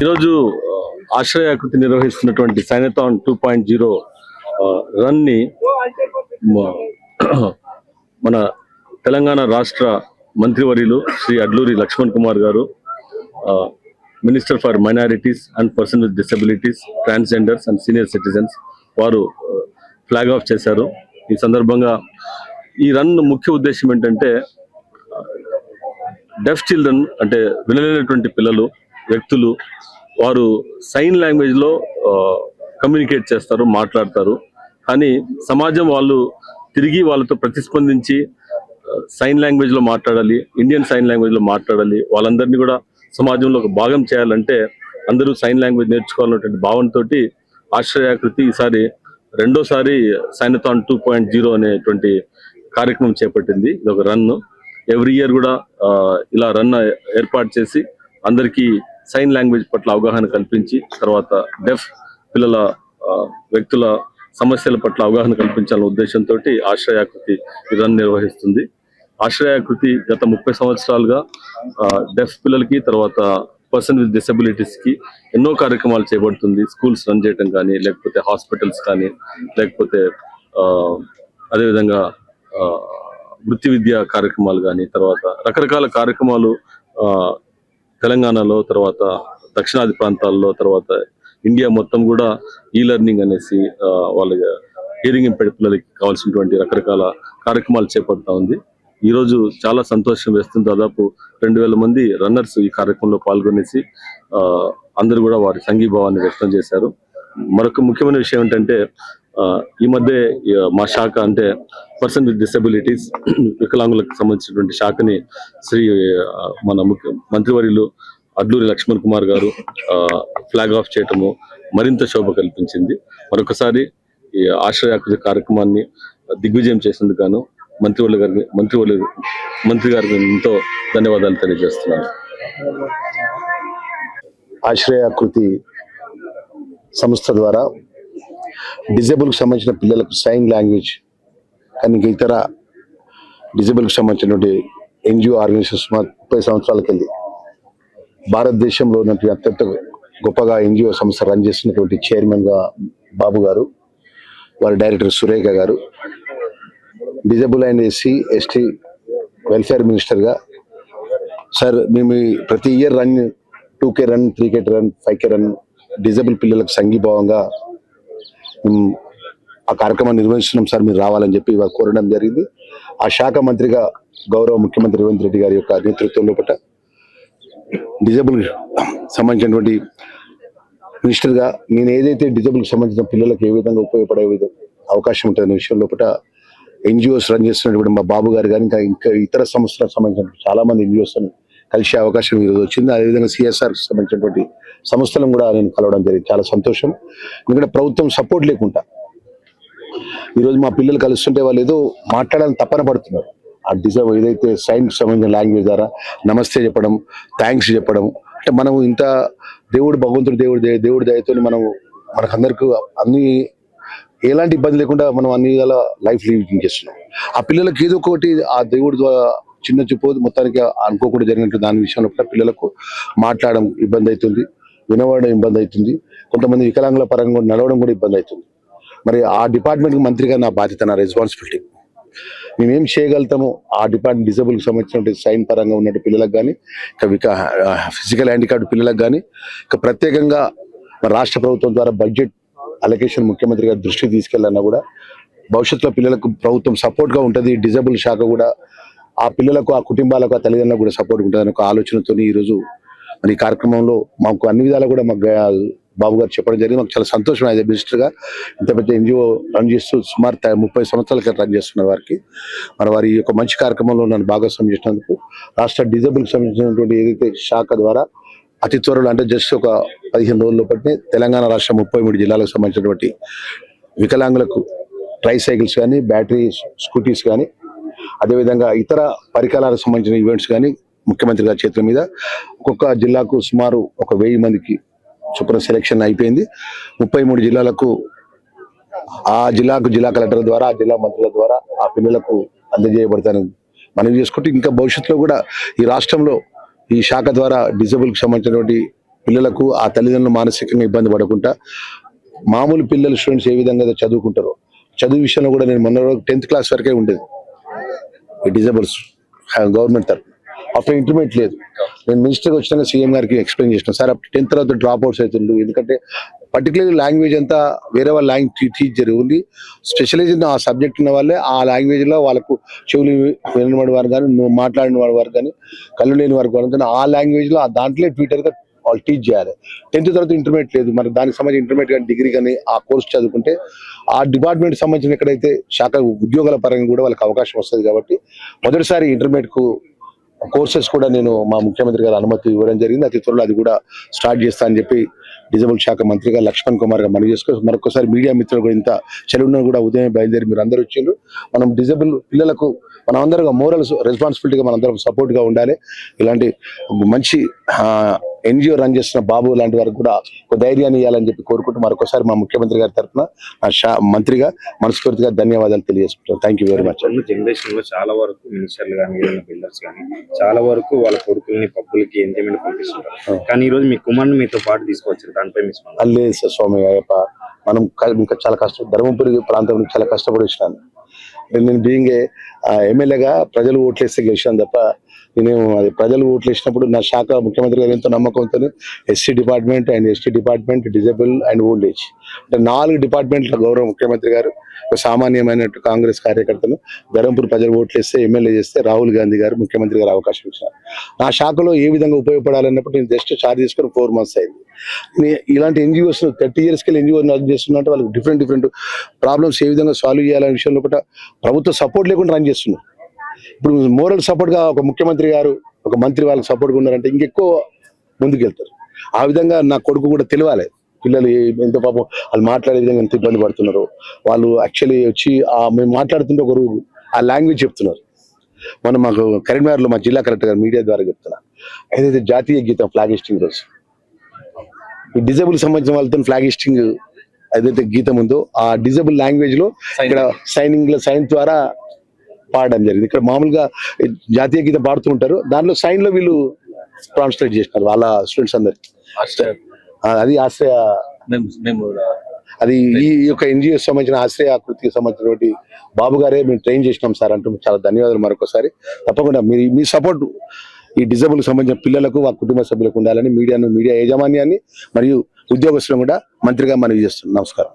ఈరోజు ఆశ్రయాకృతి నిర్వహిస్తున్నటువంటి సైనథాన్ టూ పాయింట్ జీరో రన్ని మన తెలంగాణ రాష్ట్ర మంత్రివర్యులు శ్రీ అడ్లూరి లక్ష్మణ్ కుమార్ గారు minister for minorities and person with disabilities transgenders and senior citizens వారు ఫ్లాగ్ ఆఫ్ చేశారు. ఈ సందర్భంగా ఈ రన్ ముఖ్య ఉద్దేశం ఏంటంటే డెఫ్ చిల్డ్రన్ అంటే వినలేనటువంటి పిల్లలు వ్యక్తులు వారు సైన్ లాంగ్వేజ్లో కమ్యూనికేట్ చేస్తారు మాట్లాడతారు. కానీ సమాజం వాళ్ళు తిరిగి వాళ్ళతో ప్రతిస్పందించి సైన్ లాంగ్వేజ్లో మాట్లాడాలి ఇండియన్ సైన్ లాంగ్వేజ్లో మాట్లాడాలి వాళ్ళందరినీ కూడా సమాజంలో ఒక భాగం చేయాలంటే అందరూ సైన్ లాంగ్వేజ్ నేర్చుకోవాలన్నటువంటి భావనతో ఆశ్రయాకృతి ఈసారి రెండోసారి సైనథాన్ టూ పాయింట్ జీరో అనేటువంటి కార్యక్రమం చేపట్టింది. ఇది ఒక రన్ ఎవ్రీ ఇయర్ కూడా ఇలా రన్ ఏర్పాటు చేసి అందరికీ సైన్ లాంగ్వేజ్ పట్ల అవగాహన కల్పించి తర్వాత డెఫ్ పిల్లల ఆ, వ్యక్తుల సమస్యల పట్ల అవగాహన కల్పించాలనే ఉద్దేశంతో ఆశ్రయాకృతి ఇదాన్ని నిర్వహిస్తుంది. ఆశ్రయాకృతి గత ముప్పై సంవత్సరాలుగా డెఫ్ పిల్లలకి తర్వాత పర్సన్ విత్ డిసబిలిటీస్కి ఎన్నో కార్యక్రమాలు చేపడుతుంది. స్కూల్స్ రన్ చేయడం కానీ లేకపోతే హాస్పిటల్స్ కానీ లేకపోతే ఆ, అదేవిధంగా వృత్తి విద్యా కార్యక్రమాలు కానీ తర్వాత రకరకాల కార్యక్రమాలు ఆ, తెలంగాణలో తర్వాత దక్షిణాది ప్రాంతాల్లో తర్వాత ఇండియా మొత్తం కూడా ఈ లెర్నింగ్ అనేసి ఆ, వాళ్ళ హీరింగ్ ఇంపెడ్ పిల్లలకి కావాల్సినటువంటి రకరకాల కార్యక్రమాలు చేపడతా ఉంది. ఈ రోజు చాలా సంతోషం వేస్తుంది. దాదాపు రెండు వేల మంది రన్నర్స్ ఈ కార్యక్రమంలో పాల్గొనేసి ఆ, అందరూ కూడా వారి సంఘీభావాన్ని వ్యక్తం చేశారు. మరొక ముఖ్యమైన విషయం ఏంటంటే ఈ మధ్య మా శాఖ అంటే పర్సన్ విత్ డిసబిలిటీస్ వికలాంగులకు సంబంధించినటువంటి శాఖని శ్రీ మన ముఖ్య మంత్రివర్యులు అడ్లూరి లక్ష్మణ్ కుమార్ గారు ఫ్లాగ్ ఆఫ్ చేయటము మరింత శోభ కల్పించింది. మరొకసారి ఈ ఆశ్రయాకృతి కార్యక్రమాన్ని దిగ్విజయం చేసేందుకు గాను మంత్రివర్యులు గారికి మంత్రివర్యులు మంత్రి గారికి ఎంతో ధన్యవాదాలు తెలియజేస్తున్నాను. ఆశ్రయాకృతి సంస్థ ద్వారా డిజేబుల్కి సంబంధించిన పిల్లలకు సైన్ లాంగ్వేజ్ కానీ ఇంకా ఇతర డిజేబుల్కి సంబంధించినటువంటి ఎన్జిఓ ఆర్గనైజేషన్స్ ముప్పై సంవత్సరాలకి వెళ్ళి భారతదేశంలో ఉన్నటువంటి అత్యంత గొప్పగా ఎన్జిఓ సంస్థ రన్ చేస్తున్నటువంటి చైర్మన్గా బాబు గారు వారి డైరెక్టర్ సురేఖ గారు disable and SC ST welfare మినిస్టర్గా సార్ మేము ప్రతి year run two K run three K run five K run disable పిల్లలకు సంఘీభావంగా ఆ కార్యక్రమాన్ని నిర్వహిస్తున్నాం సార్ మీరు రావాలని చెప్పి వారు కోరడం జరిగింది. ఆ శాఖ మంత్రిగా గౌరవ ముఖ్యమంత్రి రేవంత్ రెడ్డి గారి యొక్క నేతృత్వంలో పట్ల డిజబుల్ సంబంధించినటువంటి మినిస్టర్గా నేను ఏదైతే డిజబుల్కి సంబంధించిన పిల్లలకు ఏ విధంగా ఉపయోగపడే విధంగా అవకాశం ఉంటుందనే విషయం లోపల ఎన్జిఓస్ రన్ చేస్తున్నటువంటి మా బాబు గారు కానీ ఇంకా ఇంకా ఇతర సంస్థలకు సంబంధించిన చాలామంది ఎన్జిఓస్ అని కలిసే అవకాశం ఈరోజు వచ్చింది. అదేవిధంగా సిఎస్ఆర్ సంబంధించినటువంటి సంస్థలను కూడా నేను కలవడం జరిగింది. చాలా సంతోషం. ఎందుకంటే ప్రభుత్వం సపోర్ట్ లేకుండా ఈరోజు మా పిల్లలు కలుస్తుంటే వాళ్ళు ఏదో మాట్లాడాలని తప్పన పడుతున్నారు. ఆ డిజర్వ్ ఏదైతే సైన్స్ సంబంధించిన లాంగ్వేజ్ ద్వారా నమస్తే చెప్పడం థ్యాంక్స్ చెప్పడం అంటే మనం ఇంత దేవుడు భగవంతుడు దేవుడు దేవుడి దయతో మనం మనకందరికి అన్ని ఎలాంటి ఇబ్బంది లేకుండా మనం అన్ని విధాల లైఫ్ లీవింగ్ చేస్తున్నాం. ఆ పిల్లలకి ఏదో ఒకటి ఆ దేవుడి ద్వారా చిన్న చూపు మొత్తానికి అనుకోకుండా జరిగినట్టు దాని విషయంలో కూడా పిల్లలకు మాట్లాడడం ఇబ్బంది అవుతుంది వినవడం ఇబ్బంది అవుతుంది. కొంతమంది వికలాంగుల పరంగా నడవడం కూడా ఇబ్బంది అవుతుంది. మరి ఆ డిపార్ట్మెంట్కి మంత్రిగా నా బాధ్యత నా రెస్పాన్సిబిలిటీ మేమేం చేయగలుగుతామో ఆ డిపార్ట్మెంట్ డిజబుల్కి సంబంధించిన సైన్ పరంగా ఉన్నట్టు పిల్లలకు కానీ ఇంకా విక ఫిజికల్ హ్యాండిక్యాప్డ్ పిల్లలకు కానీ ఇక ప్రత్యేకంగా రాష్ట్ర ప్రభుత్వం ద్వారా బడ్జెట్ అలొకేషన్ ముఖ్యమంత్రి గారి దృష్టికి తీసుకెళ్ళాలన్నా కూడా భవిష్యత్తులో పిల్లలకు ప్రభుత్వం సపోర్ట్గా ఉంటుంది డిజబుల్ శాఖ కూడా ఆ పిల్లలకు ఆ కుటుంబాలకు ఆ తల్లిదండ్రులకు కూడా సపోర్ట్ ఉంటుంది ఒక ఆలోచనతో ఈరోజు మరి ఈ కార్యక్రమంలో మాకు అన్ని విధాలు కూడా మాకు బాబు గారు చెప్పడం జరిగింది. మాకు చాలా సంతోషం యాజ్ మినిస్టర్గా ఇంత పెద్ద ఎన్జిఓ రన్ చేస్తూ సుమారు ముప్పై సంవత్సరాల క్రితం రన్ చేస్తున్న వారికి. మరి వారి యొక్క మంచి కార్యక్రమంలో నన్ను భాగస్వామ్యం చేసినందుకు రాష్ట్ర డిజబుల్కి సంబంధించినటువంటి ఏదైతే శాఖ ద్వారా అతి త్వరలో అంటే జస్ట్ ఒక పదిహేను రోజుల పట్టి తెలంగాణ రాష్ట్ర ముప్పై మూడు జిల్లాలకు సంబంధించినటువంటి వికలాంగులకు ట్రై సైకిల్స్ కానీ బ్యాటరీ స్కూటీస్ కానీ అదేవిధంగా ఇతర పరికరాలకు సంబంధించిన ఈవెంట్స్ కానీ ముఖ్యమంత్రి గారి చేతుల మీద ఒక్కొక్క జిల్లాకు సుమారు ఒక వెయ్యి మందికి చొప్పున సెలెక్షన్ అయిపోయింది. ముప్పై మూడు జిల్లాలకు ఆ జిల్లాకు జిల్లా కలెక్టర్ ద్వారా ఆ జిల్లా మంత్రుల ద్వారా ఆ పిల్లలకు అందజేయబడతానని మనవి చేసుకుంటూ ఇంకా భవిష్యత్తులో కూడా ఈ రాష్ట్రంలో ఈ శాఖ ద్వారా డిజబుల్కి సంబంధించినటువంటి పిల్లలకు ఆ తల్లిదండ్రులు మానసికంగా ఇబ్బంది పడకుండా మామూలు పిల్లలు స్టూడెంట్స్ ఏ విధంగా చదువుకుంటారో చదువు విషయంలో కూడా నేను మొన్న టెన్త్ క్లాస్ వరకే ఉండేది. డిజేబుల్స్ గవర్నమెంట్ తరఫు అప్పుడు ఇంటర్మీడియట్ లేదు. నేను మినిస్టర్కి వచ్చినాక సీఎం గారికి ఎక్స్ప్లెయిన్ చేసిన సార్ అప్పుడు టెన్త్ తర్వాత డ్రాప్ అవుట్స్ అవుతుండ్రు. ఎందుకంటే పర్టికులర్లీ లాంగ్వేజ్ అంతా వేరే వాళ్ళ లాంగ్వేజ్ టీచ్ జరిగి స్పెషలైజ్ ఆ సబ్జెక్ట్ ఉన్న వాళ్ళే ఆ లాంగ్వేజ్లో వాళ్ళకు చెవులు వినబడి వారు కానీ నువ్వు మాట్లాడిన వారు కానీ కళ్ళు లేని వారు కానీ ఆ లాంగ్వేజ్లో ఆ దాంట్లో ట్విటర్గా వాళ్ళు టీచ్ చేయాలి. టెన్త్ తర్వాత ఇంటర్మీడియట్ లేదు. మరి దానికి సంబంధించి ఇంటర్మీడియట్ కానీ డిగ్రీ కానీ ఆ కోర్స్ చదువుకుంటే ఆ డిపార్ట్మెంట్ సంబంధించిన ఎక్కడైతే శాఖ ఉద్యోగాల పరంగా కూడా వాళ్ళకి అవకాశం వస్తుంది కాబట్టి మొదటిసారి ఇంటర్మీడియట్కు కోర్సెస్ కూడా నేను మా ముఖ్యమంత్రి గారు అనుమతి ఇవ్వడం జరిగింది. అతి త్వరలో అది కూడా స్టార్ట్ చేస్తా అని చెప్పి డిజబుల్ శాఖ మంత్రిగా లక్ష్మణ్ కుమార్ గారు మనవి చేసుకో మరొకసారి మీడియా మిత్రులు కూడా ఇంత చెరువున కూడా ఉదయం బయలుదేరి మీరు అందరూ వచ్చిండ్రు. మనం డిజబుల్ పిల్లలకు మనం అందరం మోరల్ రెస్పాన్సిబిలిటీగా మనం సపోర్ట్గా ఉండాలి. ఇలాంటి మంచి ఎన్జిఓ రన్ చేస్తున్న బాబు లాంటి వారికి కూడా ఒక ధైర్యాన్ని ఇవ్వాలని చెప్పి కోరుకుంటూ మరొకసారి మా ముఖ్యమంత్రి గారి తరఫున మంత్రిగా మనస్ఫూర్తిగా ధన్యవాదాలు తెలియజేసుకుంటాను థ్యాంక్ వెరీ మచ్ జనరేషన్లో చాలా వరకు మినిస్టర్లు కానీ బిల్డర్స్ కానీ చాలా వరకు వాళ్ళ కొడుకుల్ని పబ్బులకి ఎంజాయ్మెంట్ పంపిస్తుంటారు. కానీ ఈ రోజు మీ కుమార్ని మీతో పాటు తీసుకొచ్చారు దానిపై మీ లేదు సార్ స్వామి అయ్యప్ప మనం ఇంకా చాలా కష్టం ధర్మపురి ప్రాంతం నుంచి చాలా కష్టపడి వచ్చినాను. నేను బీయింగ్ ఎమ్మెల్యేగా ప్రజలు ఓట్లేస్తే గెలిచాను తప్ప నేను అది ప్రజలు ఓట్లు వేసినప్పుడు నా శాఖ ముఖ్యమంత్రి గారు ఎంతో నమ్మకంతో SC department and ST department disable and old age. అంటే నాలుగు డిపార్ట్మెంట్ల గౌరవ ముఖ్యమంత్రి గారు ఒక సామాన్యమైనట్టు కాంగ్రెస్ కార్యకర్తను ధరంపూర్ ప్రజలు ఓట్లు వేస్తే ఎమ్మెల్యే చేస్తే రాహుల్ గాంధీ గారు ముఖ్యమంత్రి గారు అవకాశం ఇచ్చారు నా శాఖలో ఏ విధంగా ఉపయోగపడాలన్నప్పుడు నేను జస్ట్ చార్జ్ చేసుకుని ఫోర్ మంత్స్ అయింది. ఇలాంటి ఎన్జిఓస్ థర్టీ ఇయర్స్ వెళ్ళి ఎన్జిఓ రన్ చేస్తున్నట్టు వాళ్ళకి డిఫరెంట్ డిఫరెంట్ ప్రాబ్లమ్స్ ఏ విధంగా సాల్వ్ చేయాలనే విషయంలో కూడా ప్రభుత్వ సపోర్ట్ లేకుండా రన్ చేస్తున్నారు. ఇప్పుడు మోరల్ సపోర్ట్గా ఒక ముఖ్యమంత్రి గారు ఒక మంత్రి వాళ్ళకి సపోర్ట్గా ఉన్నారంటే ఇంకెక్కువ ముందుకెళ్తారు. ఆ విధంగా నా కొడుకు కూడా తెలియాలి పిల్లలు ఎంత పాపం వాళ్ళు మాట్లాడే విధంగా ఎంత ఇబ్బంది పడుతున్నారు. వాళ్ళు యాక్చువల్లీ వచ్చి ఆ మేము మాట్లాడుతుంటే ఒకరు ఆ లాంగ్వేజ్ చెప్తున్నారు. మనం మాకు కరీంనగర్లో మా జిల్లా కలెక్టర్ గారు మీడియా ద్వారా చెప్తున్నా. ఏదైతే జాతీయ గీతం ఫ్లాగ్ హిస్టింగ్ రోజు ఈ డిజబుల్ సంబంధించిన వాళ్ళతో ఫ్లాగ్ హిస్టింగ్ ఏదైతే గీతం ఉందో ఆ డిజబుల్ లాంగ్వేజ్లో ఇక్కడ సైనింగ్ సైన్ ద్వారా పాడడం జరిగింది. ఇక్కడ మామూలుగా జాతీయ గీతం పాడుతూ ఉంటారు. దానిలో సైన్లో వీళ్ళు ట్రాన్స్లేట్ చేసినారు వాళ్ళ స్టూడెంట్స్ అందరికి. అది ఆశ్రయ. అది ఈ యొక్క ఎన్జిఓ సంబంధించిన ఆశ్రయ ఆకృతికి సంబంధించినటువంటి బాబు గారే మేము ట్రైన్ చేసినాం సార్ అంటూ చాలా ధన్యవాదాలు మరొకసారి. తప్పకుండా మీ మీ సపోర్ట్ ఈ డిజబుల్ సంబంధించిన పిల్లలకు ఆ కుటుంబ సభ్యులకు ఉండాలని మీడియాను మీడియా యాజమాన్యాన్ని మరియు ఉద్యోగస్తులను కూడా మంత్రిగా మనవి చేస్తున్నాం. నమస్కారం.